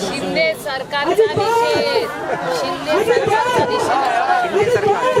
शिंदे सरकारचा निषेध. शिंदे सरकारचा निषेध.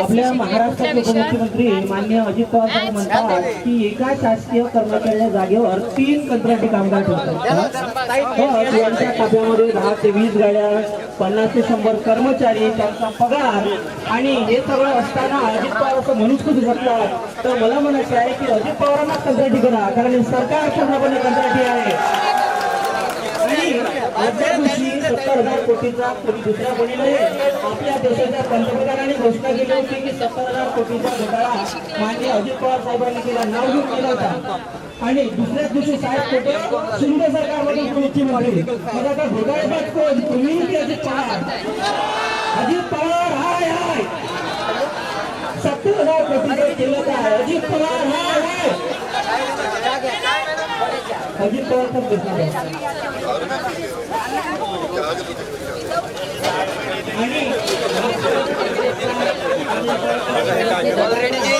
आपल्या महाराष्ट्राचे उपमुख्यमंत्री मान्य अजित पवार साहेब म्हणतात की एका शासकीय कर्मचाऱ्याच्या जागेवर तीन कंत्राटी कामगार ठेवतात. तर यांच्या ताब्यामध्ये दहा ते वीस गाड्या पन्नास ते शंभर कर्मचारी त्यांचा पगार आणि हे सगळं असताना अजित पवार असं म्हणूच शकतात तर मला म्हणायचं आहे की अजित पवारांना कंत्राटी करा कारण हे सरकार पूर्णपणे कंत्राटी आहे. आणि सत्तर हजार कोटीचा कोणी दुसऱ्या कोणी नाही. आपल्या देशाच्या पंतप्रधानांनी घोषणा केली होती की सत्तर हजार कोटीचा घोटाळा माननीय अजित पवार साहेबांनी केला नावजूक केला होता. आणि दुसऱ्याच दिवशी साहेब कोटे शिंदे सरकारमध्ये कोणची मागणी? मग आता घोटाळेबाज कोण? तुम्ही की अजित पवार? अजित पवार हाय हाय. सत्तर हजार कोटीचा केलं काय अजित पवार हाय हाय अजित पवारचा प्रश्न आहे. आणि ऑलरेडी जी